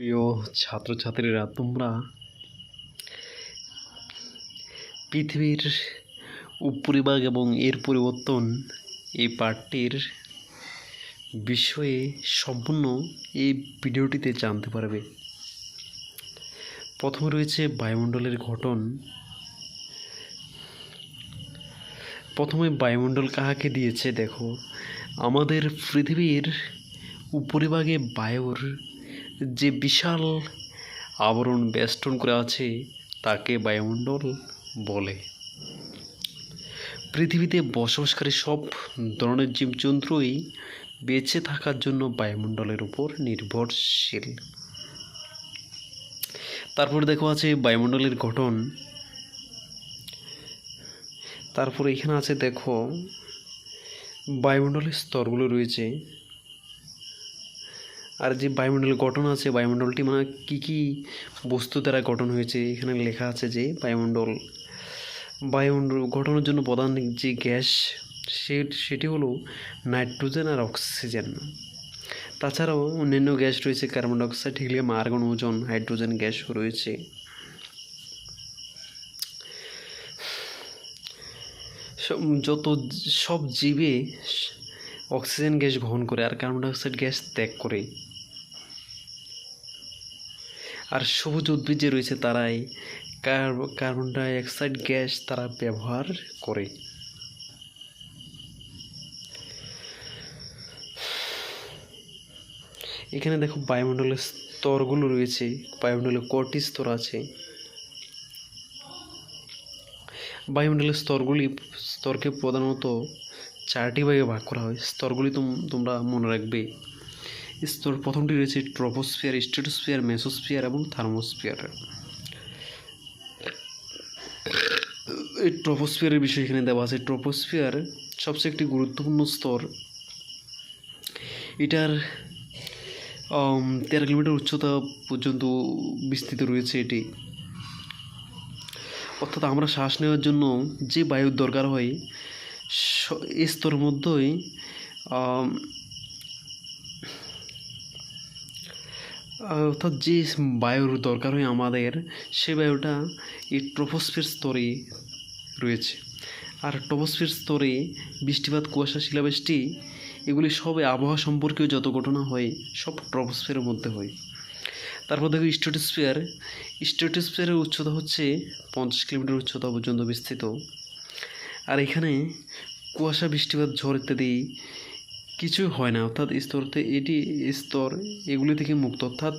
প্রিয় ছাত্রছাত্রীরা, তোমরা পৃথিবীর উপরিভাগ এবং এর পরিবর্তন এই পাঠটির বিষয়ে সম্পূর্ণ এই ভিডিওটিতে জানতে পারবে। প্রথমে রয়েছে বায়ুমণ্ডলের গঠন। প্রথমে বায়ুমণ্ডল কাহাকে দিয়েছে? দেখো, আমাদের পৃথিবীর উপরিভাগে বায়ুর যে বিশাল আবরণ বেষ্টন করে আছে, তাকে বায়ুমণ্ডল বলে। পৃথিবীতে বসবাসকারী সব ধরনের জীবজন্তুই বেঁচে থাকার জন্য বায়ুমণ্ডলের উপর নির্ভরশীল। তারপর দেখো আছে বায়ুমণ্ডলের গঠন। তারপর এখানে আছে দেখো, বায়ুমণ্ডলের স্তরগুলো রয়েছে। আর যে বায়ুমণ্ডলের গঠন আছে, বায়ুমণ্ডলটি মানে কী কী বস্তু দ্বারা গঠন হয়েছে, এখানে লেখা আছে যে বায়ুমণ্ডল। বায়ুমণ্ডল গঠনের জন্য প্রধান যে গ্যাস, সে, সেটি হলো নাইট্রোজেন আর অক্সিজেন। তাছাড়াও অন্যান্য গ্যাস রয়েছে, carbon dioxide, helium, argon, ozone, hydrogen গ্যাসও রয়েছে। যত, সব জীবে অক্সিজেন গ্যাস গ্রহণ করে আর কার্বন ডাইঅক্সাইড গ্যাস ত্যাগ করে। আর সবুজ উদ্ভিদ যে রয়েছে তারাই কার্ব- কার্বন ডাইঅক্সাইড গ্যাস তারা ব্যবহার করে। এখানে দেখো বায়ুমণ্ডলের স্তরগুলো রয়েছে, বায়ুমণ্ডলে কটি স্তর আছে? বায়ুমণ্ডলের স্তরগুলি, স্তরকে প্রধানত চারটি ভাগে ভাগ করা হয়। স্তরগুলি তোম- তোমরা মনে রাখবে। স্তর প্রথমটি রয়েছে ট্রপোস্ফিয়ার, স্ট্রেটোস্ফিয়ার, মেসোস্ফিয়ার এবং থার্মোস্ফিয়ার। এই ট্রপোস্ফিয়ারের বিষয় এখানে দেওয়া আছে। ট্রপোস্ফিয়ার সবচেয়ে একটি গুরুত্বপূর্ণ স্তর। এটার তেরো কিলোমিটার উচ্চতা পর্যন্ত বিস্তৃত রয়েছে এটি। অর্থাৎ আমরা শ্বাস নেওয়ার জন্য যে বায়ুর দরকার হয় স- এই স্তরের মধ্যেই অর্থাৎ যে বায়ুর দরকার হয় আমাদের, সে বায়ুটা এই ট্রপোস্ফিয়ার স্তরে রয়েছে। আর ট্রপোস্ফিয়ার স্তরে বৃষ্টিপাত, কুয়াশা, শিলাবৃষ্টি, এগুলি সবে আবহাওয়া সম্পর্কীয় যত ঘটনা হয়, সব ট্রপোস্ফিয়ারের মধ্যে হয়। তারপর দেখো স্ট্রেটোস্ফিয়ার। স্ট্রেটোস্ফিয়ারের উচ্চতা হচ্ছে পঞ্চাশ কিলোমিটার উচ্চতা পর্যন্ত বিস্তৃত। আর এখানে কুয়াশা, বৃষ্টিপাত, ঝড় ইত্যাদি কিছু হয় না। অর্থাৎ স্তরতে এটি স্তর, এগুলি থেকে মুক্ত। অর্থাৎ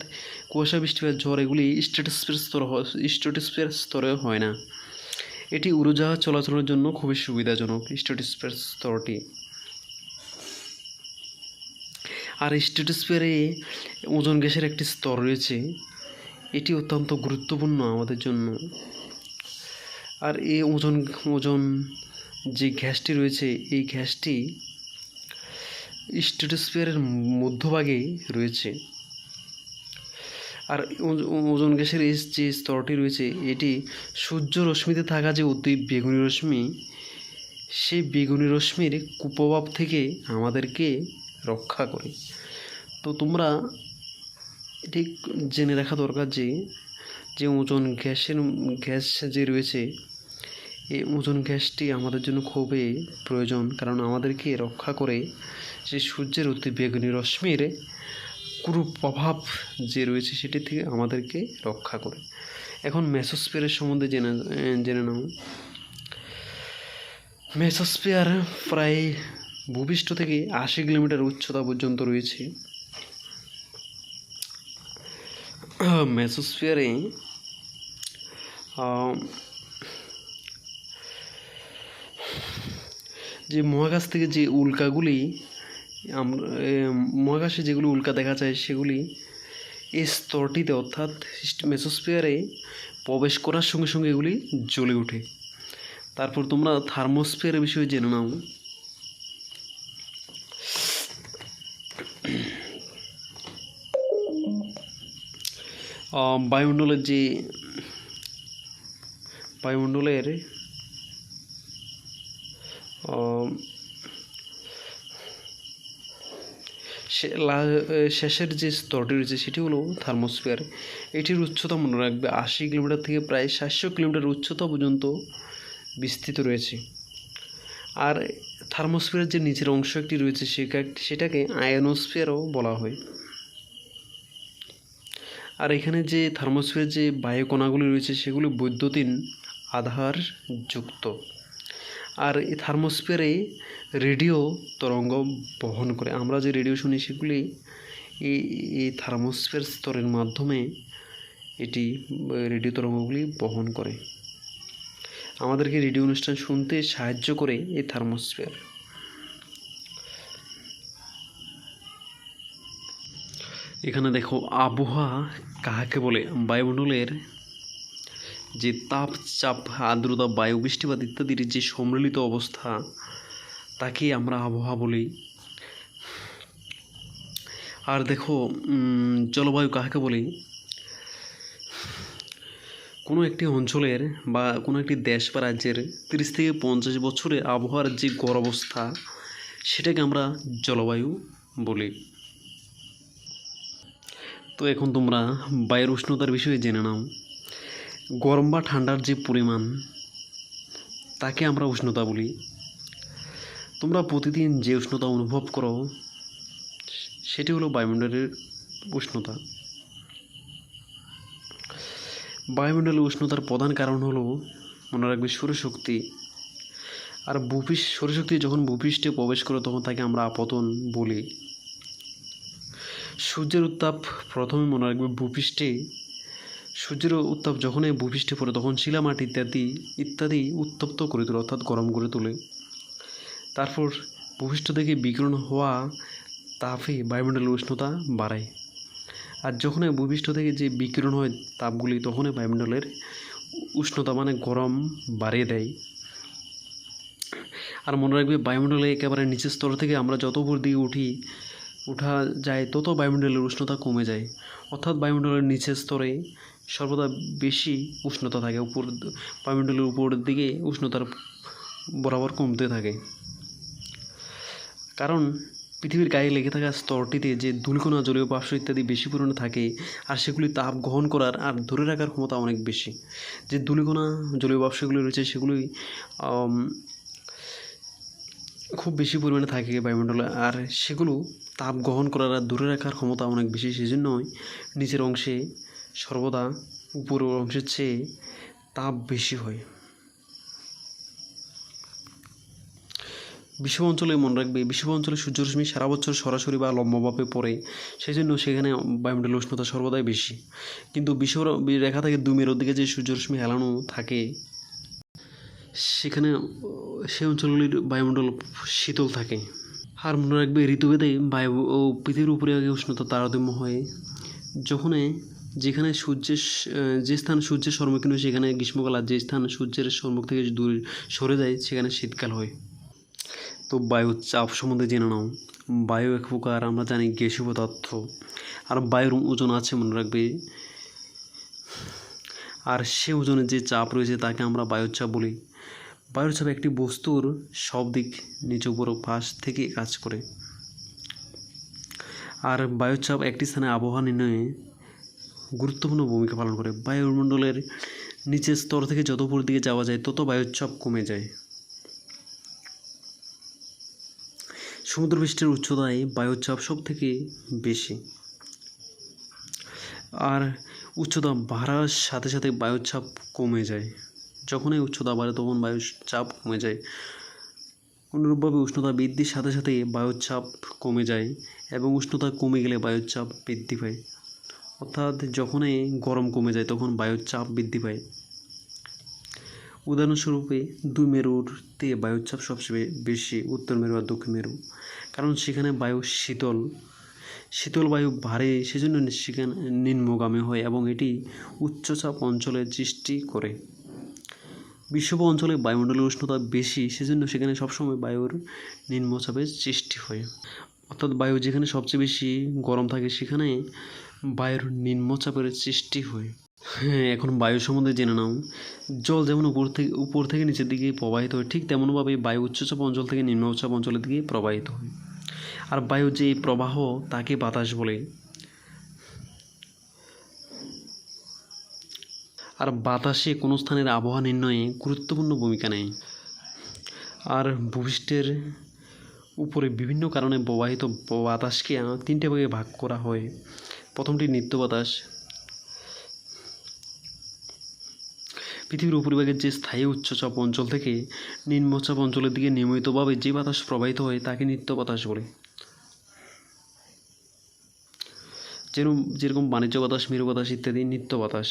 কুয়াশা, বৃষ্টিপাত, ঝড় এগুলি স্ট্রেটোস্ফিয়ার স্তর স্ট্রেটোস্ফিয়ার স্তরে হয় না। এটি উড়োজাহাজ চলাচলের জন্য খুবই সুবিধাজনক স্ট্রেটোস্ফিয়ার স্তরটি। আর স্ট্রেটোস্ফিয়ারে ওজন গ্যাসের একটি স্তর রয়েছে। এটি অত্যন্ত গুরুত্বপূর্ণ আমাদের জন্য। আর এই ওজন ওজন যে গ্যাসটি রয়েছে, এই গ্যাসটি স্ট্রেটোস্ফিয়ারের মধ্যভাগে রয়েছে। আর ওজন গ্যাসের এই যে স্তরটি রয়েছে, এটি সূর্য রশ্মিতে থাকা যে অতি বেগুনি রশ্মি, সেই বেগুনি রশ্মির কুপ্রভাব থেকে আমাদেরকে রক্ষা করে। তো তোমরা এটি জেনে রাখা দরকার যে যে ওজন গ্যাসের, গ্যাস যে রয়েছে এই ওজন গ্যাসটি আমাদের জন্য খুবই প্রয়োজন, কারণ আমাদেরকে রক্ষা করে যে সূর্যের অতি বেগুনি রশ্মির প্রভাব যে রয়েছে সেটি থেকে আমাদেরকে রক্ষা করে। এখন মেসোস্ফিয়ারের সম্বন্ধে জেনে জেনে নাও। মেসোস্ফিয়ার প্রায় ভূপৃষ্ঠ থেকে আশি কিলোমিটার উচ্চতা পর্যন্ত রয়েছে। মেসোস্ফিয়ারে যে মহাকাশ থেকে যে উল্কাগুলি, আমরা মহাকাশে যেগুলি উল্কা দেখা যায়, সেগুলি এই স্তরটিতে অর্থাৎ মেসোস্ফিয়ারে প্রবেশ করার সঙ্গে সঙ্গে এগুলি জ্বলে ওঠে। তারপর তোমরা থার্মোস্ফিয়ারের বিষয়ে জেনে নাও। বায়ুমণ্ডলের যে, বায়ুমণ্ডলের শেষের যে স্তরটি রয়েছে সেটি হলো থার্মোস্ফিয়ার। এটির উচ্চতা মনে রাখবে আশি কিলোমিটার থেকে প্রায় সাতশো কিলোমিটার উচ্চতা পর্যন্ত বিস্তৃত রয়েছে। আর থার্মোস্ফিয়ারের যে নিচের অংশ একটি রয়েছে সেটা- সেটাকে আয়নোস্ফিয়ারও বলা হয়। আর এখানে যে থার্মোস্ফিয়ারের যে বায়ুকণাগুলি রয়েছে সেগুলি বৈদ্যুতিন আধার যুক্ত। আর এই থার্মোস্ফিয়ারে রেডিও তরঙ্গ বহন করে। আমরা যে রেডিও শুনি সেগুলি এই এই থার্মোস্ফিয়ার স্তরের মাধ্যমে এটি রেডিও তরঙ্গগুলি বহন করে। আমাদেরকে রেডিও অনুষ্ঠান শুনতে সাহায্য করে এই থার্মোস্ফিয়ার। এখানে দেখো আবহাওয়া কাহাকে বলে? বায়ুমণ্ডলের যে তাপ, চাপ, আর্দ্রতা, বায়ু, বৃষ্টিপাত ইত্যাদির যে সম্মিলিত অবস্থা তাকে আমরা আবহাওয়া বলি। আর দেখো জলবায়ু কাহাকে বলি? কোনো একটি অঞ্চলের বা কোনো একটি দেশ বা রাজ্যের তিরিশ থেকে পঞ্চাশ বছরের আবহাওয়ার যে গড় অবস্থা, সেটাকে আমরা জলবায়ু বলি। তো এখন তোমরা বায়ুর উষ্ণতার বিষয়ে জেনে নাও। গরম বা ঠান্ডার যে পরিমাণ, তাকে আমরা উষ্ণতা বলি। তোমরা প্রতিদিন যে উষ্ণতা অনুভব করো, সেটি হলো বায়ুমণ্ডলের উষ্ণতা। বায়ুমণ্ডলের উষ্ণতার প্রধান কারণ হলো, মনে রাখবে সৌরশক্তি। আর ভূপৃষ্ঠ, সৌরশক্তি যখন ভূপৃষ্ঠে প্রবেশ করে, তখন তাকে আমরা আপতন বলি। সূর্যের উত্তাপ প্রথমে মনে রাখবে ভূপৃষ্ঠে সূর্যের উত্তাপ যখনই ভূপৃষ্ঠে পড়ে, তখন শিলামাটি ইত্যাদি ইত্যাদি উত্তপ্ত করে তোলে, অর্থাৎ গরম করে তোলে। তারপর ভূপৃষ্ঠ থেকে বিকিরণ হওয়া তাপে বায়ুমণ্ডলের উষ্ণতা বাড়ায়। আর যখনই ভূপৃষ্ঠ থেকে যে বিকিরণ হয় তাপগুলি, তখনই বায়ুমণ্ডলের উষ্ণতা মানে গরম বাড়িয়ে দেয়। আর মনে রাখবে, বায়ুমণ্ডলে একেবারে নিচের স্তর থেকে আমরা যত উপর দিকে উঠি ওঠা যায়, তত বায়ুমণ্ডলের উষ্ণতা কমে যায়। অর্থাৎ বায়ুমণ্ডলের নিচের স্তরে সর্বদা বেশি উষ্ণতা থাকে, উপর বায়ুমণ্ডলের উপরের দিকে উষ্ণতার বরাবর কমতে থাকে। কারণ পৃথিবীর গায়ে লেগে থাকা স্তরটিতে যে ধূলিকণা, জলীয় বাষ্প ইত্যাদি বেশি পরিমাণে থাকে আর সেগুলি তাপ গ্রহণ করার আর ধরে রাখার ক্ষমতা অনেক বেশি। যে ধূলিকণা, জলীয় বাষ্পগুলি রয়েছে সেগুলি খুব বেশি পরিমাণে থাকে বায়ুমণ্ডলে আর সেগুলো তাপ গ্রহণ করার আর ধরে রাখার ক্ষমতা অনেক বেশি সেজন্যই নিচের অংশে সর্বদা উপরের অংশের চেয়ে তাপ বেশি হয়। বিষুব অঞ্চলে মনে রাখবে বিষুব অঞ্চলে সূর্যরশ্মি সারা বছর সরাসরি বা লম্বভাবে পড়ে সেই জন্য সেখানে বায়ুমণ্ডলের উষ্ণতা সর্বদাই বেশি। কিন্তু বিষুব রেখা থেকে দু মেরুর দিকে যে সূর্যরশ্মি হেলানো থাকে সেখানে সে অঞ্চলগুলির বায়ুমণ্ডল শীতল থাকে। আর মনে রাখবে, ঋতুভেদে বায়ু ও পৃথিবীর উপরে আগে উষ্ণতা তারতম্য হয়। যখন যেখানে সূর্যের যে স্থান সূর্যের সম্মুখীন হয়, সেখানে গ্রীষ্মকাল, আর যে স্থান সূর্যের সম্মুখ থেকে দূরে সরে যায়, সেখানে শীতকাল হয়। তো বায়ুর চাপ সম্বন্ধে জেনে নাও। বায়ু এক প্রকার, আমরা জানি গ্যাসীয় পদার্থ। আর বায়ুর ওজন আছে, মনে রাখবে। আর সে ওজনের যে চাপ রয়েছে, তাকে আমরা বায়ুর চাপ বলি। বায়ুর একটি বস্তুর সব দিক নিচে উপর পাশ থেকে কাজ করে। আর বায়ুর চাপ একটি স্থানে আবহাওয়া নির্ণয়ে গুরুত্বপূর্ণ ভূমিকা পালন করে। বায়ুমণ্ডলের নিচের স্তর থেকে যত উপর দিকে যাওয়া যায়, তত বায়ুর চাপ কমে যায়। সমুদ্রপৃষ্ঠের উচ্চতায় বায়ুর চাপ সব থেকে বেশি। আর উচ্চতা বাড়ার সাথে সাথে বায়ুর চাপ কমে যায়। যখনই উচ্চতা বাড়ে তখন বায়ুর চাপ কমে যায়। অনুরূপভাবে উষ্ণতা বৃদ্ধির সাথে সাথে বায়ুর চাপ কমে যায় এবং উষ্ণতা কমে গেলে বায়ুর চাপ বৃদ্ধি পায়। অর্থাৎ যখনই গরম কমে যায় তখন বায়ুর চাপ বৃদ্ধি পায়। উদাহরণস্বরূপে, দুই মেরুতে বায়ুর চাপ সবচেয়ে বেশি, উত্তর মেরু আর দক্ষিণ মেরু। কারণ সেখানে বায়ু শীতল। শীতল বায়ু বাড়ে সেজন্য সেখানে নিম্নগামী হয় এবং এটি উচ্চচাপ অঞ্চলের সৃষ্টি করে। বিষুব অঞ্চলে বায়ুমণ্ডলের উষ্ণতা বেশি, সেজন্য সেখানে সবসময় বায়ুর নিম্নচাপের সৃষ্টি হয়। অর্থাৎ বায়ু যেখানে সবচেয়ে বেশি গরম থাকে, সেখানে বায়ুর নিম্নচাপের সৃষ্টি হয়। হ্যাঁ এখন বায়ু সম্বন্ধে জেনে নাও। জল যেমন উপর থেকে উপর থেকে নিচের দিকে প্রবাহিত হয়, ঠিক তেমনভাবে বায়ু উচ্চচাপ অঞ্চল থেকে নিম্নচাপ অঞ্চলের দিকে প্রবাহিত হয়। আর বায়ুর যে প্রবাহ, তাকে বাতাস বলে। আর বাতাসে কোনো স্থানের আবহাওয়া নির্ণয়ে গুরুত্বপূর্ণ ভূমিকা নেয়। আর ভূপৃষ্ঠের উপরে বিভিন্ন কারণে প্রবাহিত বাতাসকে তিনটে ভাগে ভাগ করা হয়। প্রথমটি নিত্য বাতাস। পৃথিবীর উপরিভাগের যে স্থায়ী উচ্চচাপ অঞ্চল থেকে নিম্নচাপ অঞ্চলের দিকে নিয়মিতভাবে যে বাতাস প্রবাহিত হয়, তাকে নিত্য বাতাস বলে। যেরকম যেরকম বাণিজ্য বাতাস, মেরু বাতাস ইত্যাদি নিত্য বাতাস।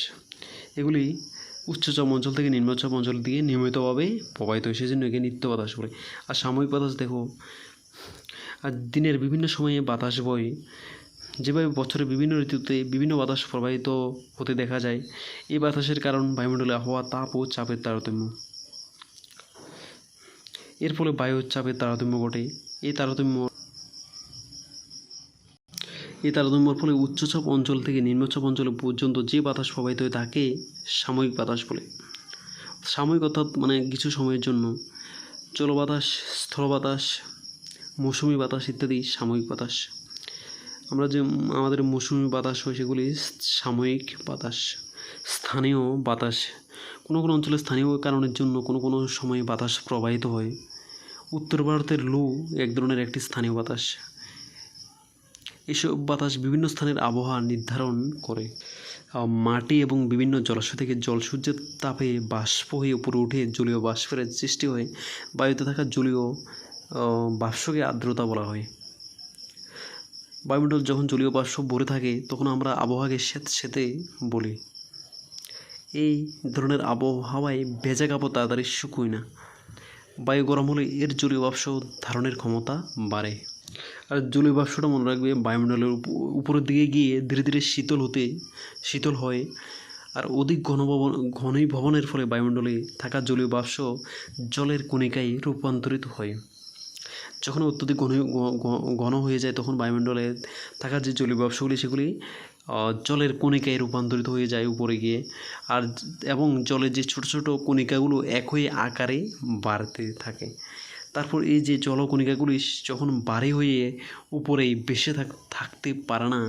এগুলি উচ্চচাপ অঞ্চল থেকে নিম্নচাপ অঞ্চল দিকে নিয়মিতভাবে প্রবাহিত হয় সেই জন্য একে নিত্য বাতাস বলে। আর সাময়িক বাতাস দেখো, আর দিনের বিভিন্ন সময়ে বাতাস বয়, যেভাবে বছরের বিভিন্ন ঋতুতে বিভিন্ন বাতাস প্রবাহিত হতে দেখা যায়, এই বাতাসের কারণ বায়ুমণ্ডলে আবহাওয়া, তাপ ও চাপের তারতম্য। এর ফলে বায়ুর চাপের তারতম্য ঘটে। এই তারতম্য এই তারতম্যের ফলে উচ্চচাপ অঞ্চল থেকে নিম্নচাপ অঞ্চল পর্যন্ত যে বাতাস প্রবাহিত হয় তাকে সাময়িক বাতাস বলে। সাময়িক অর্থাৎ মানে কিছু সময়ের জন্য জলবাতাস স্থল বাতাস মৌসুমি বাতাস ইত্যাদি সাময়িক বাতাস। আমরা যে আমাদের মৌসুমি বাতাস হয় সেগুলি সাময়িক বাতাস, স্থানীয় বাতাস। কোনো কোনো অঞ্চলে স্থানীয় কারণের জন্য কোনো কোনো সময়ে বাতাস প্রবাহিত হয়। উত্তর ভারতের লু এক ধরনের একটি স্থানীয় বাতাস। এসব বাতাস বিভিন্ন স্থানের আবহাওয়া নির্ধারণ করে। মাটি এবং বিভিন্ন জলাশয় থেকে জল সূর্যের তাপে বাষ্প হয়ে উপরে উঠে জলীয় বাষ্পের সৃষ্টি হয়। বায়ুতে থাকা জলীয় বাষ্পকে আর্দ্রতা বলা হয়। বায়ুমণ্ডল যখন জলীয় বাষ্প ভরে থাকে, তখন আমরা আবহাওয়াকে স্যাঁত স্যাঁতে বলি। এই ধরনের আবহাওয়ায় ভেজা কাপড় তাড়াতাড়ি শুকোয় না। বায়ু গরম হলে এর জলীয় বাষ্প ধারণের ক্ষমতা বাড়ে। আর জলীয় বাষ্পটা মনে রাখবে বায়ুমণ্ডলের উপ- উপরের দিকে গিয়ে ধীরে ধীরে শীতল হতে শীতল হয়। আর অধিক ঘনভবন ঘনীভবনের ফলে বায়ুমণ্ডলে থাকা জলীয় বাষ্প জলের কণিকায় রূপান্তরিত হয়। যখন অত্যধিক ঘন ঘন হয়ে যায়, তখন বায়ুমণ্ডলে থাকা যে জলীয় বাষ্পগুলি, সেগুলি জলের কণিকায় রূপান্তরিত হয়ে যায় উপরে গিয়ে। আর, এবং জলের যে ছোট ছোট কণিকাগুলো একই আকারে বাড়তে থাকে। তারপর এই যে জলকণিকাগুলি যখন বাড়ি হয়ে উপরে থাক, থাকতে পারে না,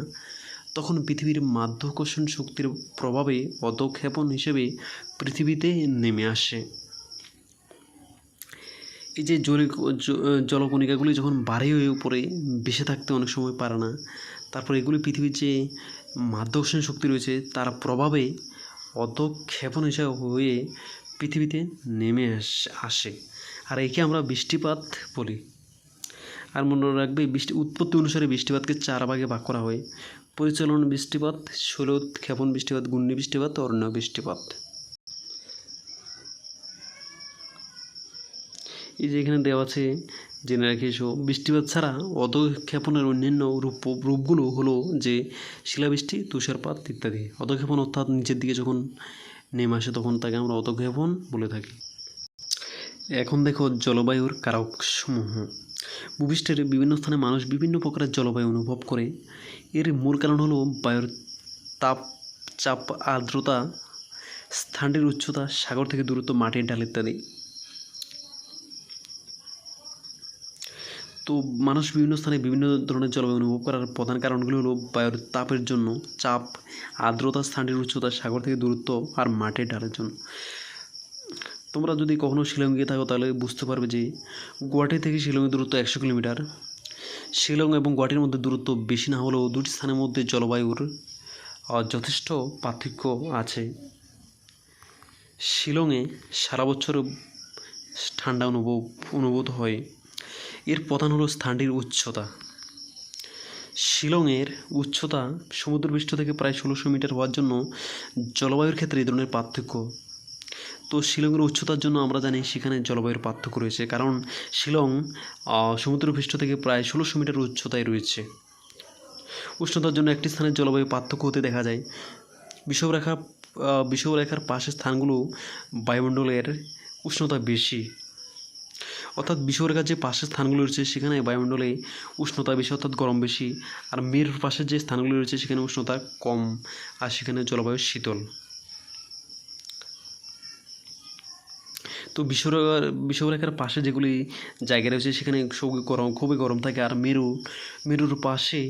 তখন পৃথিবীর মাধ্যাকর্ষণ শক্তির প্রভাবে অধক্ষেপণ হিসেবে পৃথিবীতে নেমে আসে। এই যে জল জলকণিকাগুলি যখন ভারী হয়ে উপরে বেসে থাকতে অনেক সময় পারে না, তারপর এগুলি পৃথিবীর যে মাধ্যাকর্ষণ শক্তি রয়েছে, তার প্রভাবে অধক্ষেপণ হিসাবে হয়ে পৃথিবীতে নেমে আসে। আর একে আমরা বৃষ্টিপাত বলি। আর মনে রাখবে বৃষ্টি উৎপত্তি অনুসারে বৃষ্টিপাতকে চার ভাগে ভাগ করা হয়। পরিচালন বৃষ্টিপাত ক্ষেপণ বৃষ্টিপাত, ঘূর্ণি বৃষ্টিপাত, অরণ্য বৃষ্টিপাত। এই যে এখানে দেওয়া আছে, জেনে রাখি এসো, বৃষ্টিপাত ছাড়া অধক্ষেপণের অন্যান্য রূপ রূপগুলো হলো যে শিলাবৃষ্টি, তুষারপাত ইত্যাদি। অধক্ষেপণ অর্থাৎ নিচের দিকে যখন নেমে আসে, তখন তাকে আমরা অধক্ষেপণ বলে থাকি। এখন দেখো জলবায়ুর কারকসমূহ। ভূপৃষ্ঠের বিভিন্ন স্থানে মানুষ বিভিন্ন প্রকারের জলবায়ু অনুভব করে। এর মূল কারণ হলো বায়ুর তাপ, চাপ, আর্দ্রতা, স্থানটির উচ্চতা, সাগর থেকে দূরত্ব মাটির ডাল ইত্যাদি। তো মানুষ বিভিন্ন স্থানে বিভিন্ন ধরনের জলবায়ু অনুভব করার প্রধান কারণগুলো হলো বায়ুর তাপের জন্য চাপ, আর্দ্রতা, স্থানটির উচ্চতা, সাগর থেকে দূরত্ব আর মাটির ডালের জন্য। তোমরা যদি কখনও শিলং গিয়ে থাকো, তাহলে বুঝতে পারবে যে গুয়াহাটি থেকে শিলংয়ের দূরত্ব একশো কিলোমিটার। শিলং এবং গুয়াহাটির মধ্যে দূরত্ব বেশি না হলেও দুটি স্থানের মধ্যে জলবায়ুর যথেষ্ট পার্থক্য আছে। শিলংয়ে সারা বছর ঠান্ডা অনুভব, অনুভূত হয়। এর প্রধান হলো স্থানটির উচ্চতা। শিলংয়ের উচ্চতা সমুদ্রপৃষ্ঠ থেকে প্রায় ষোলোশো মিটার হওয়ার জন্য জলবায়ুর ক্ষেত্রে এই ধরনের পার্থক্য তো শিলংয়ের উচ্চতার জন্য আমরা জানি সেখানে জলবায়ুর পার্থক্য রয়েছে। কারণ শিলং সমুদ্রপৃষ্ঠ থেকে প্রায় ষোলোশো মিটার উচ্চতায় রয়েছে। উষ্ণতার জন্য একটি স্থানের জলবায়ু পার্থক্য হতে দেখা যায়। বিষুবরেখা বিষুবরেখার পাশের স্থানগুলো বায়ুমণ্ডলের উষ্ণতা বেশি। অর্থাৎ বিষুবরেখার যে পাশের স্থানগুলো রয়েছে, সেখানে বায়ুমণ্ডলে উষ্ণতা বেশি, অর্থাৎ গরম বেশি। আর মেরুর পাশের যে স্থানগুলো রয়েছে, সেখানে উষ্ণতা কম। আর সেখানে জলবায়ু শীতল। তো বিশ্বরেখার বিশ্বরেখার পাশে যেগুলি জায়গা রয়েছে, সেখানে খুবই গরম খুবই গরম থাকে। আর মেরু, মেরুর পাশে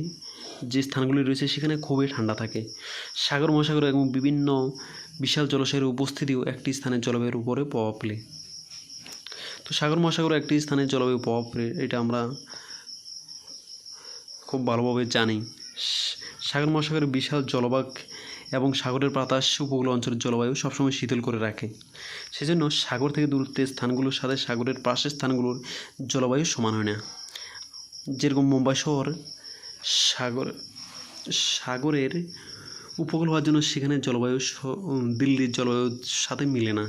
যে স্থানগুলি রয়েছে, সেখানে খুবই ঠান্ডা থাকে। সাগর, মহাসাগর এবং বিভিন্ন বিশাল জলাশয়ের উপস্থিতিও একটি স্থানের জলবায়ুর উপরে প্রভাব ফেলে। তো সাগর, মহাসাগর একটি স্থানের জলবায়ু প্রভাব ফেলে, এটা আমরা খুব ভালোভাবে জানি। সাগর, মহাসাগরের বিশাল জলভাগ এবং সাগরের বাতাস উপকূল অঞ্চলের জলবায়ু সবসময় শীতল করে রাখে। সেজন্য সাগর থেকে দূরত্বের স্থানগুলোর সাথে সাগরের পাশের স্থানগুলোর জলবায়ু সমান হয় না। যেরকম মুম্বাই শহর, সাগর, সাগরের উপকূল হওয়ার জন্য সেখানে জলবায়ু দিল্লির জলবায়ুর সাথে মিলে না।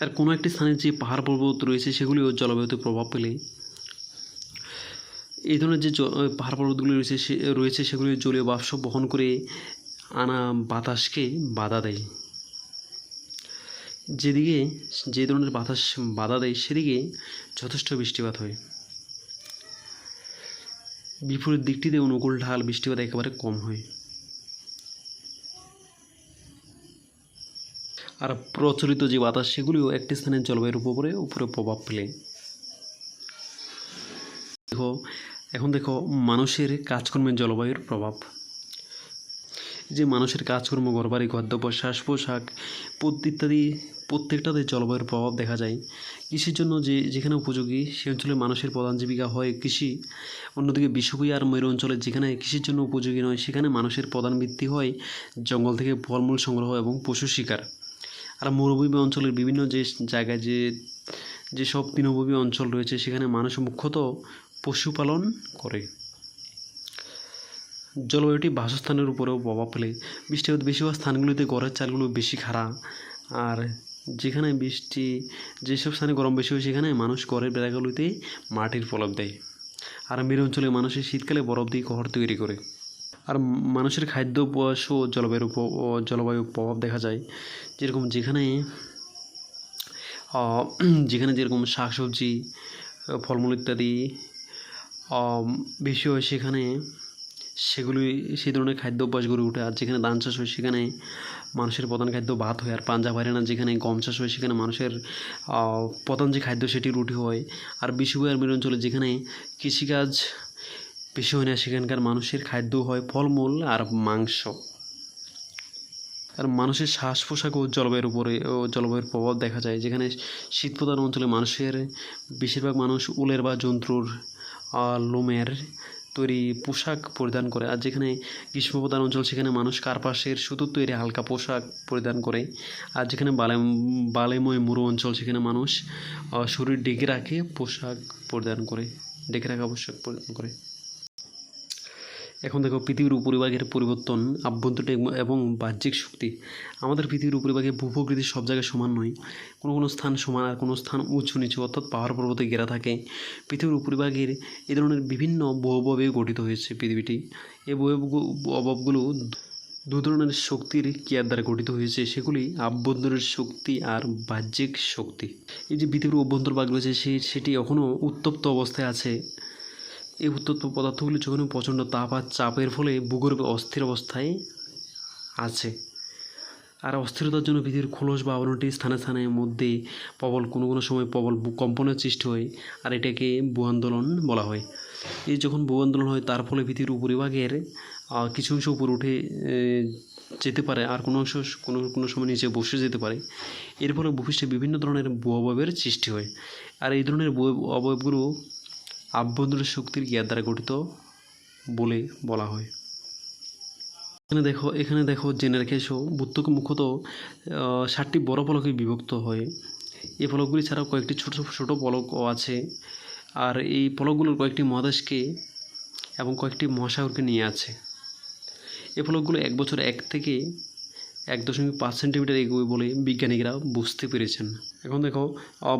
আর কোনো একটি স্থানে যে পাহাড় পর্বত রয়েছে সেগুলিও জলবায়ুতে প্রভাব ফেলে। এই ধরনের যে পাহাড় পর্বতগুলি রয়েছে সে, রয়েছে সেগুলি জলীয় বাষ্প বহন করে আনা বাতাসকে বাধা দেয়। যেদিকে, যে ধরনের বাতাস বাধা দেয়, সেদিকে যথেষ্ট বৃষ্টিপাত হয়। বিপরীত দিকটিতে অনুকূল ঢাল বৃষ্টিপাত একেবারে কম হয়। আর প্রচলিত যে বাতাস, সেগুলিও একটি স্থানের জলবায়ুর উপরে উপরে প্রভাব ফেলে। দেখো, এখন দেখো মানুষের কাজকর্মের জলবায়ুর প্রভাব। যে মানুষের কাজকর্ম, ঘরবাড়ি গদ্যপ শ্বাস পোশাক ইত্যাদি প্রত্যেকটাতে জলবায়ুর প্রভাব দেখা যায়। কৃষির জন্য যে যেখানে উপযোগী, সে অঞ্চলে মানুষের প্রধান জীবিকা হয় কৃষি। অন্যদিকে বিষুবী আর ময়ূর অঞ্চলে যেখানে কৃষির জন্য উপযোগী নয়, সেখানে মানুষের প্রধান ভিত্তি হয় জঙ্গল থেকে ফলমূল সংগ্রহ এবং পশু শিকার। আর মরুভূমি অঞ্চলের বিভিন্ন যে জায়গায় যে, যেসব তৃণভূমি অঞ্চল রয়েছে, সেখানে মানুষ মুখ্যত পশুপালন করে। জলবায়ুটি বাসস্থানের উপরেও প্রভাব ফেলে। বৃষ্টিপাত বেশি স্থানগুলিতে ঘরের চালগুলো বেশি খাড়া। আর যেখানে বৃষ্টি, যেসব স্থানে গরম বেশি হয়, সেখানে মানুষ ঘরের বেড়াগুলিতে মাটির প্রলাপ দেয়। আর মেরু অঞ্চলে মানুষের শীতকালে বরফ দিয়ে ঘর তৈরি করে। আর মানুষের খাদ্য জলবায়ুর উপ- ও জলবায়ু প্রভাব দেখা যায়। যেরকম যেখানে যেখানে যেরকম শাকসবজি, ফলমূল ইত্যাদি বেশি হয়, সেখানে সেগুলি সেই ধরনের খাদ্য অভ্যাস গড়ে ওঠে। আর যেখানে ধান চাষ হয়, সেখানে মানুষের প্রধান খাদ্য ভাত হয়। আর পাঞ্জাব হরিয়ানা যেখানে গম চাষ হয়, সেখানে মানুষের প্রধান যে খাদ্য সেটি রুটি হয়। আর বিশুবু আর মেরু অঞ্চলে যেখানে কৃষিকাজ বেশি হয় না, সেখানকার মানুষের খাদ্য হয় ফলমূল আর মাংস। আর মানুষের শ্বাস পোশাক ও জলবায়ুর উপরে, ও জলবায়ুর প্রভাব দেখা যায়। যেখানে শীতপ্রধান অঞ্চলে মানুষের, বেশিরভাগ মানুষ উলের বা জন্তুর লোমের তৈরি পোশাক পরিধান করে আর যেখানে গ্রীষ্মপ্রধান অঞ্চল, সেখানে মানুষ কার্পাসের সুতোর তৈরি, হালকা পোশাক পরিধান করে। আর যেখানে বালে বালেময় মরু অঞ্চল, সেখানে মানুষ শরীর ডেকে রাখে, পোশাক পরিধান করে। ডেকে রাখা, পোশাক পরিধান করে। এখন দেখো পৃথিবীর উপরিভাগের পরিবর্তন, আভ্যন্তরীণ এবং বাহ্যিক শক্তি। আমাদের পৃথিবীর উপরিভাগে ভূপ্রকৃতি সব জায়গায় সমান নয়। কোনো কোনো স্থান সমান আর কোনো স্থান উঁচু নিচু, অর্থাৎ পাহাড় পর্বতে ঘেরা থাকে। পৃথিবীর উপরিভাগের এ ধরনের বিভিন্ন ভূভাবে গঠিত হয়েছে পৃথিবীটি। এই ভূভাব- অভাবগুলো দু ধরনের শক্তির ক্রিয়ার দ্বারা গঠিত হয়েছে। সেগুলি আভ্যন্তরীণ শক্তি আর বাহ্যিক শক্তি। এই যে পৃথিবীর অভ্যন্তর ভাগ রয়েছে সেটি এখনও উত্তপ্ত অবস্থায় আছে। এই উত্তপ্ত পদার্থগুলি যখন প্রচণ্ড তাপ আর চাপের ফলে ভূগর্ভে অস্থির অবস্থায় আছে। আর অস্থিরতার জন্য পৃথিবীর খোলস বা আবরণটি স্থানে স্থানে মধ্যে প্রবল, কোনো কোনো সময় প্রবল কম্পনের সৃষ্টি হয় আর এটাকে ভূ আন্দোলন বলা হয়। এই যখন ভূ আন্দোলন হয়, তার ফলে পৃথিবীর উপরিভাগের কিছু অংশ উপরে উঠে যেতে পারে আর কোনো অংশ কোনো কোনো সময় নিচে বসে যেতে পারে। এর ফলে ভূপৃষ্ঠে বিভিন্ন ধরনের ভূ অবয়বের সৃষ্টি হয়। আর এই ধরনের ভূ, অবয়বগুলো আভ্যন্তরীণ শক্তির ক্রিয়ার দ্বারা গঠিত বলে বলা হয়। এখানে দেখো এখানে দেখো জেনে রেখেছো ভূত্বক মুখ্যত ষাটটি বড় পলকে বিভক্ত হয়। এই পলকগুলি ছাড়াও কয়েকটি ছোট ছোট পলকও আছে। আর এই পলকগুলোর কয়েকটি মহাদেশকে এবং কয়েকটি মহাসাগরকে নিয়ে আছে। এই পলকগুলো এক বছর এক থেকে এক দশমিক পাঁচ সেন্টিমিটার এগোয় বলে বিজ্ঞানীরা বুঝতে পেরেছেন। এখন দেখো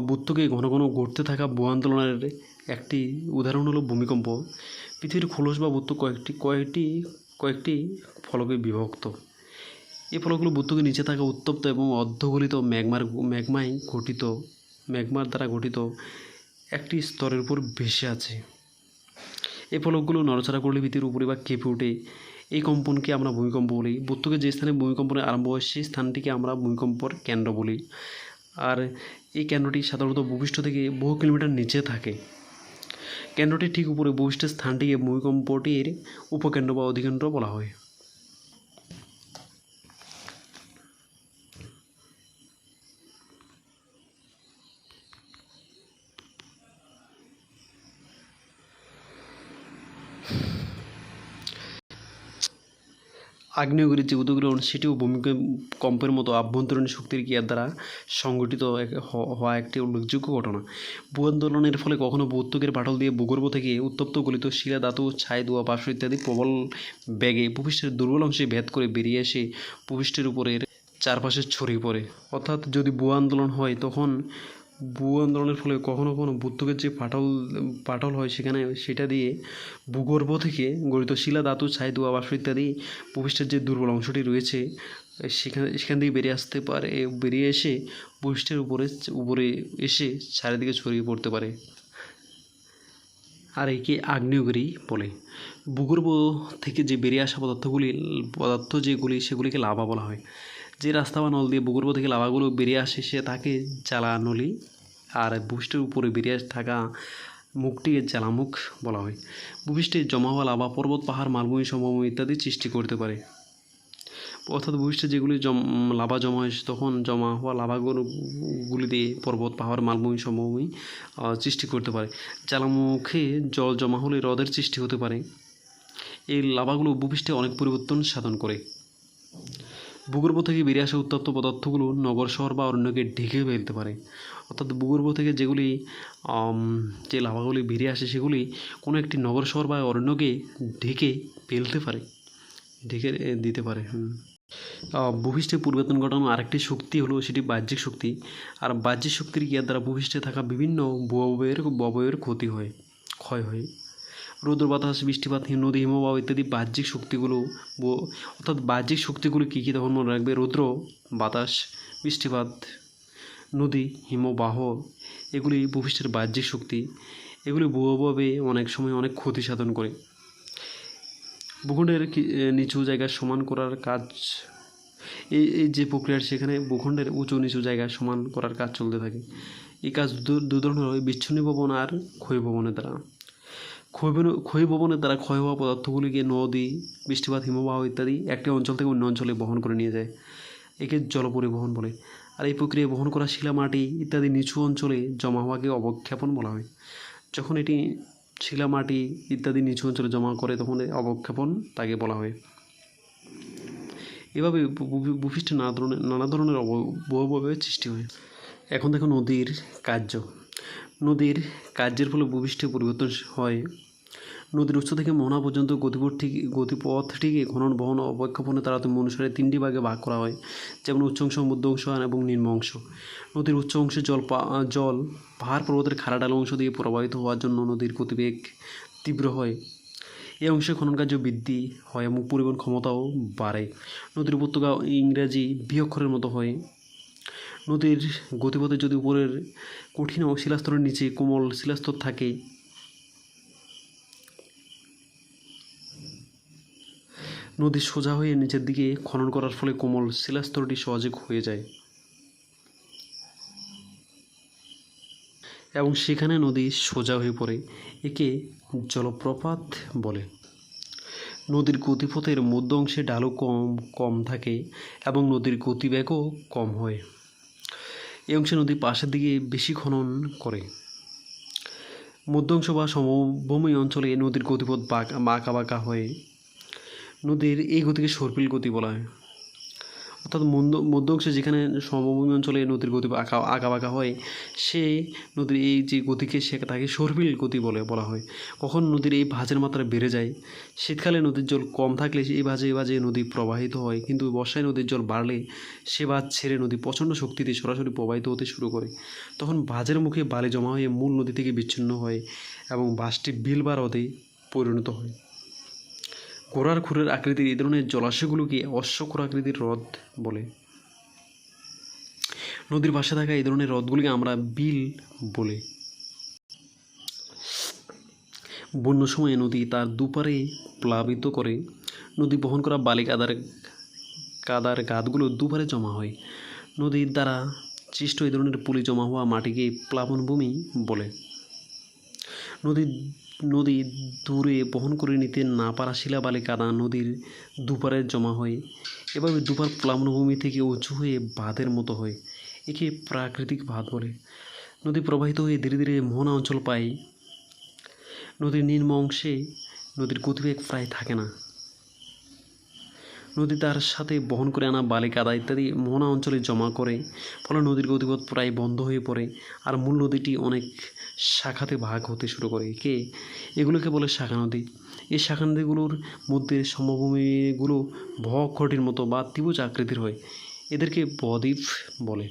ভূত্বকে ঘন ঘন ঘটতে থাকা ভূ আন্দোলনের একটি উদাহরণ হলো ভূমিকম্প। পৃথিবীর খোলস বা ভূত্বক কয়েকটি কয়েকটি কয়েকটি ফলকে বিভক্ত। এই ফলকগুলো ভূত্বকের নিচে থাকা উত্তপ্ত এবং অর্ধগলিত ম্যাগমার, ম্যাগমায় গঠিত, ম্যাগমার দ্বারা গঠিত একটি স্তরের উপর ভেসে আছে। এই ফলকগুলো নড়াচড়া করলে পৃথিবীর উপরে বা কেঁপে ওঠে। এই কম্পনকে আমরা ভূমিকম্প বলি। ভূত্বকের যে স্থানে ভূমিকম্পনের আরম্ভ হয়, সেই স্থানটিকে আমরা ভূমিকম্পর কেন্দ্র বলি। আর এই কেন্দ্রটি সাধারণত ভূপৃষ্ঠ থেকে বহু কিলোমিটার নিচে থাকে। কেন্দ্রটির ঠিক উপরে ভূপৃষ্ঠের স্থানটিকে ভূমিকম্পটির উপকেন্দ্র বা অধিকেন্দ্র বলা হয়। আগ্নেয়গিরির যে উদগ্রহণ, সেটিও ভূমিকম্পের মতো আভ্যন্তরীণ শক্তির ক্রিয়ার দ্বারা সংগঠিত হওয়া একটি উল্লেখযোগ্য ঘটনা। ভূ আন্দোলনের ফলে কখনো ভূত্বকের পাটল দিয়ে ভূগর্ভ থেকে উত্তপ্ত গলিত শিলা, ধাতু, ছাই, দোয়া বাষ্প ইত্যাদি প্রবল বেগে ভূপৃষ্ঠের দুর্বল অংশে ভেদ করে বেরিয়ে এসে ভূপৃষ্ঠের উপরের চারপাশে ছড়িয়ে পড়ে। অর্থাৎ যদি ভূ আন্দোলন হয়, তখন ভূ আন্দোলনের ফলে কখনও কখনও ভূত্বকের যে পাটল পাটল হয় সেখানে সেটা দিয়ে ভূগর্ভ থেকে গঠিত শিলা, ধাতু ছাই দোয়া বাষ্প ইত্যাদি ভূপৃষ্ঠের যে দুর্বল অংশটি রয়েছে, সেখানে, সেখান থেকে বেরিয়ে আসতে পারে, বেরিয়ে এসে ভূপৃষ্ঠের উপরে উপরে এসে চারিদিকে ছড়িয়ে পড়তে পারে। আর একে আগ্নেয়গিরি বলে। ভূগর্ভ থেকে যে বেরিয়ে আসা পদার্থগুলি, পদার্থ যেগুলি, সেগুলিকে লাভা বলা হয়। যে রাস্তা বা নল দিয়ে ভূগর্ভ থেকে লাভাগুলো বেরিয়ে আসে, সে তাকে জ্বালানলি আর ভূপৃষ্ঠের উপরে বেরিয়ে থাকা মুখটিকে জ্বালামুখ বলা হয়। ভূপৃষ্ঠে জমা হওয়া লাভা পর্বত, পাহাড়, মালভূমি, সমভূমি ইত্যাদি সৃষ্টি করতে পারে। অর্থাৎ ভূপৃষ্ঠে যেগুলি জম লাভা জমা হয়, তখন জমা হওয়া লাভাগুলো গুলি দিয়ে পর্বত, পাহাড়, মালভূমি, সমভূমি সৃষ্টি করতে পারে। জ্বালামুখে জল জমা হলে হ্রদের সৃষ্টি হতে পারে। এই লাভাগুলো ভূপৃষ্ঠে অনেক পরিবর্তন সাধন করে। ভূগর্ভ থেকে বেরিয়ে আসা উত্তপ্ত পদার্থগুলো নগর শহর বা অরণ্যকে ঢেকে ফেলতে পারে। অর্থাৎ ভূগর্ভ থেকে যেগুলি যে লাভাগুলি বেরিয়ে আসে সেগুলি কোনো একটি নগর শহর বা অরণ্যকে ঢেকে ফেলতে পারে, ঢেকে দিতে পারে। ভূপৃষ্ঠে পরিবর্তন ঘটানো আরেকটি শক্তি হলো সেটি বাহ্যিক শক্তি। আর বাহ্যিক শক্তির ক্রিয়ার দ্বারা ভূপৃষ্ঠে থাকা বিভিন্ন ববয়ের ববয়ের ক্ষতি হয়, ক্ষয় হয়। রৌদ্র বাতাস বৃষ্টিপাত নদী, হিমবাহ ইত্যাদি বাহ্যিক শক্তিগুলো অর্থাৎ বাহ্যিক শক্তিগুলো কী কী তখন মনে রাখবে? রৌদ্র বাতাস বৃষ্টিপাত, নদী, হিমবাহ, এগুলি ভূপৃষ্ঠের বাহ্যিক শক্তি। এগুলি ভূভাবে অনেক সময় অনেক ক্ষতি সাধন করে। ভূখণ্ডের নিচু জায়গা সমান করার কাজ এই এই যে প্রক্রিয়ার সেখানে ভূখণ্ডের উঁচু নিচু জায়গা সমান করার কাজ চলতে থাকে। এই কাজ দু ধরনের হয় বিচ্ছিন্ন ভবন আর ক্ষয় ভবনের দ্বারা। ক্ষয় ভবন- ভবনের দ্বারা ক্ষয় হওয়া পদার্থগুলিকে নদী, বৃষ্টিপাত, হিমবাহ ইত্যাদি একটি অঞ্চল থেকে অন্য অঞ্চলে বহন করে নিয়ে যায়। একে জল পরিবহন বলে। আর এই প্রক্রিয়ায় বহন করা শিলা, মাটি ইত্যাদি নিচু অঞ্চলে জমা হওয়াকে অবক্ষেপণ বলা হয়। যখন এটি শিলা, মাটি ইত্যাদি নিচু অঞ্চলে জমা করে, তখন অবক্ষেপণ তাকে বলা হয়। এভাবে ভূপৃষ্ঠে নানা ধরনের নানা ধরনের অবভাবের সৃষ্টি হয়। এখন দেখো নদীর কার্য। নদীর কার্যের ফলে ভূপৃষ্ঠে পরিবর্তন হয়। নদীর উৎস থেকে মোহনা পর্যন্ত গতিপথ ঠিক গতিপথটিকে খনন বহন ও অবক্ষেপণের তারতম্য অনুসারে তিনটি ভাগে ভাগ করা হয়, যেমন উচ্চ অংশ, মধ্য অংশ এবং নিম্ন অংশ। নদীর উচ্চ অংশে জল জল, পাহাড় পর্বতের খাড়াডাল অংশ দিয়ে প্রবাহিত হওয়ার জন্য নদীর গতিবেগ তীব্র হয়। এই অংশে খনন কার্য বৃদ্ধি হয় এবং পরিবহন ক্ষমতাও বাড়ে। নদীর উপত্যকা ইংরেজি বিঅক্ষরের মতো হয়। নদীর গতিপথে যদি উপরের কঠিন ও শিলাস্তরের নিচে কোমল শিলাস্তর থাকে, নদী সোজা হয়ে নিচের দিকে খনন করার ফলে কোমল শিলাস্তরটি সহজে হয়ে যায়। এবং সেখানে নদী সোজা হয়ে পড়ে, একে জলপ্রপাত বলে। নদীর গতিপথের মধ্য অংশে ডালও কম কম থাকে এবং নদীর গতিবেগও কম হয়। এই অংশে নদী পাশের দিকে বেশি খনন করে। মধ্য অংশ বা সমভূমি অঞ্চলে নদীর গতিপথ বাঁকা বাঁকা হয়ে নদীর এই গতিকে সর্পিল গতি বলা হয়। অর্থাৎ মধ্য মধ্য অংশে যেখানে সমভূমি অঞ্চলে নদীর গতি আঁকা আঁকা বাঁকা হয় সে নদীর এই যে গতিকে সে তাকে সর্পিল গতি বলে, বলা হয়। কখন নদীর এই ভাঁজের মাত্রা বেড়ে যায়? শীতকালে নদীর জল কম থাকলে এই ভাঁজে ভাঁজে নদী প্রবাহিত হয়, কিন্তু বর্ষায় নদীর জল বাড়লে সে বাঁধ ছেড়ে নদী প্রচণ্ড শক্তিতে সরাসরি প্রবাহিত হতে শুরু করে। তখন ভাঁজের মুখে বালি জমা হয়ে মূল নদী থেকে বিচ্ছিন্ন হয় এবং বাসটি বিল বা হ্রদে পরিণত হয়। ঘোড়ার খুরের আকৃতির এই ধরনের জলাশয়গুলোকে অশ্বক্ষর আকৃতির হ্রদ বলে। নদীর পাশে থাকা এই ধরনের হ্রদগুলিকে আমরা বিল বলে। বন্য সময়ে নদী তার দুপারে প্লাবিত করে। নদী বহন করা বালি কাদার কাদার গাদগুলো দুপারে জমা হয়। নদীর দ্বারা সৃষ্ট এই ধরনের পুলি জমা হওয়া মাটিকে প্লাবনভূমি বলে। নদী নদী দূরে বহন করে নিতে না পারা শিলাবালি কাদা নদীর দুপারে জমা হয়। এভাবে দুপার প্লাবনভূমি থেকে উঁচু হয়ে বাঁধের মতো হয়, একে প্রাকৃতিক বাঁধ বলে। নদী প্রবাহিত হয়ে ধীরে ধীরে মোহনা অঞ্চল পায়। নদীর নিম্ন অংশে নদীর গতিবেগ প্রায় থাকে না। নদী তার সাথে বহন করে আনা বালি কাদা ইত্যাদি মোহনা অঞ্চলে জমা করে, ফলে নদীর গতিপথ প্রায় বন্ধ হয়ে পড়ে আর মূল নদীটি অনেক শাখাতে ভাগ হতে শুরু করে। কে এগুলোকে বলে শাখা নদী। এই শাখা নদীগুলোর মধ্যে সমভূমিগুলো ভক্ষটির মতো বা ত্রিভুজ আকৃতির হয়। এদেরকে বদ্বীপ বলে।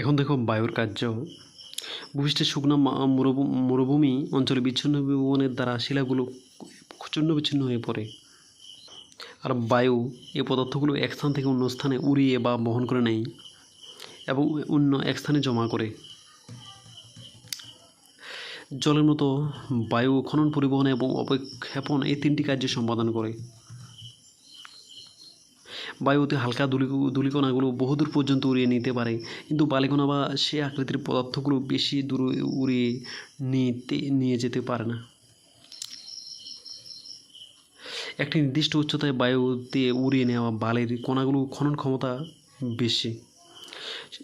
এখন দেখো বায়ুর কার্য। ভূপৃষ্ঠের শুকনো মরুভূমি অঞ্চলে বিচ্ছিন্ন বিবনের দ্বারা শিলাগুলো চূর্ণ বিচ্ছিন্ন হয়ে পড়ে। আর বায়ু এই পদার্থগুলো এক স্থান থেকে অন্য স্থানে উড়িয়ে বা বহন করে নেয় এবং অন্য এক স্থানে জমা করে। জলের মতো বায়ু খনন, পরিবহন এবং অবক্ষেপণ এই তিনটি কার্য সম্পাদন করে। বায়ুতে হালকা ধুলি ধুলিকণাগুলো বহুদূর পর্যন্ত উড়িয়ে নিতে পারে, কিন্তু বালিকণা বা সে আকৃতির পদার্থগুলো বেশি দূর উড়িয়ে নিতে নিয়ে যেতে পারে না। একটি নির্দিষ্ট উচ্চতায় বায়ুতে উড়িয়ে নেওয়া বালির কণাগুলো খনন ক্ষমতা বেশি।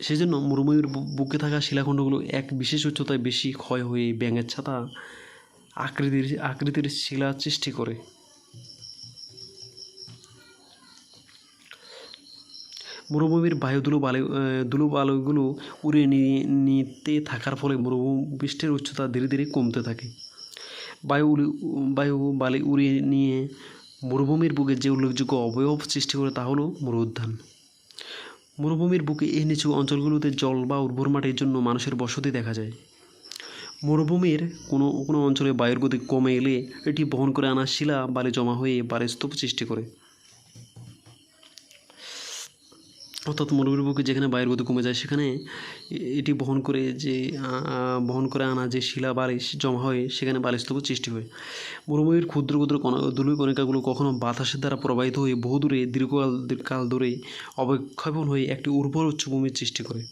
সেজন্য মরুভূমির বু- বুকে থাকা শিলাখণ্ডগুলো এক বিশেষ উচ্চতায় বেশি ক্ষয় হয়ে ব্যাঙের ছাতা আকৃতির আকৃতির শিলা সৃষ্টি করে। মরুভূমির বায়ু ধুলো বালি ধুলো বালুগুলো উড়িয়ে নিয়ে নিতে থাকার ফলে মরুভূপৃষ্ঠের উচ্চতা ধীরে ধীরে কমতে থাকে। বায়ু বায়ু বালি উড়িয়ে নিয়ে মরুভূমির বুকে যে উল্লেখযোগ্য অবয়ব সৃষ্টি করে তা হলো মরু উদ্যান মরুভূমির বুকে এই নিচু অঞ্চলগুলোতে জল বা উর্বর মাটির জন্য মানুষের বসতি দেখা যায়। মরুভূমির কোনো কোনো অঞ্চলে বায়ুর গতি কমে এলে এটি বহন করে আনা শিলা, বালি জমা হয়ে বালির স্তূপ সৃষ্টি করে। অর্থাৎ মরুভূমির বুকে যেখানে বায়ুর গতি কমে যায়, সেখানে এটি বহন করে যে বহন করে আনা যে শিলা বালিশ জমা হয়, সেখানে বালিস্তূপ সৃষ্টি হয়। মরুভূমির ক্ষুদ্র ক্ষুদ্র দুলুই কণিকাগুলো কখনো বাতাসের দ্বারা প্রবাহিত হয়ে বহুদূরে, দীর্ঘকাল কাল ধরে অবক্ষেপণ হয়ে একটি উর্বর উচ্চভূমির সৃষ্টি করে।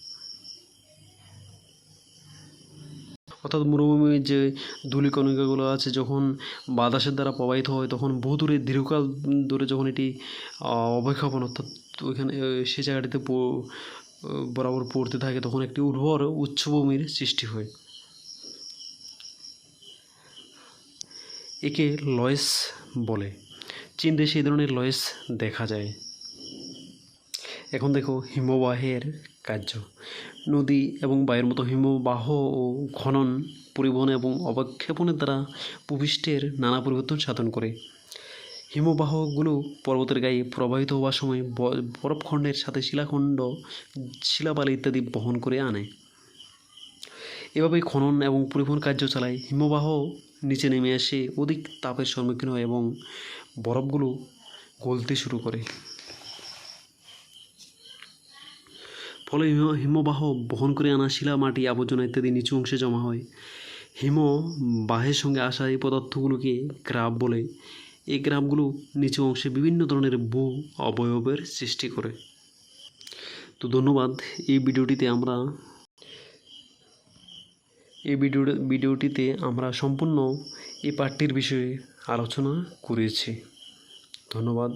অর্থাৎ মরুভূমির যে ধূলি কণিকাগুলো আছে, যখন বাতাসের দ্বারা প্রবাহিত হয়, তখন বহু দূরে দীর্ঘকাল ধরে যখন এটি অবক্ষেপণ, অর্থাৎ ওইখানে সে জায়গাটিতে বরাবর পড়তে থাকে, তখন একটি উর্বর উচ্চভূমির সৃষ্টি হয়। একে লয়েস বলে। চীন দেশে এই ধরনের লয়েস দেখা যায়। এখন দেখো হিমবাহের কার্য। নদী এবং বায়ুর মতো হিমবাহ ও খনন, পরিবহন এবং অবক্ষেপণের দ্বারা ভূপৃষ্ঠের নানা পরিবর্তন সাধন করে। হিমবাহগুলো পর্বতের গায়ে প্রবাহিত হওয়ার সময় বরফখণ্ডের সাথে শিলাখণ্ড, শিলাবালি ইত্যাদি বহন করে আনে। এভাবে খনন এবং পরিবহন কার্য চালায়। হিমবাহ নিচে নেমে এসে অধিক তাপের সম্মুখীন হয় এবং বরফগুলো গলতে শুরু করে। ফলে হিম- হিমবাহ বহন করে আনা শিলা, মাটি, আবর্জনা ইত্যাদি নিচু অংশে জমা হয়। হিমবাহের সঙ্গে আসা এই পদার্থগুলোকে গ্রাফ বলে। এই গ্রাফগুলো নিচু অংশে বিভিন্ন ধরনের ভূ অবয়বের সৃষ্টি করে। তো ধন্যবাদ, এই ভিডিওটিতে আমরা এই ভিডিও, ভিডিওটিতে আমরা সম্পূর্ণ এই পাঠটির বিষয়ে আলোচনা করেছি। ধন্যবাদ।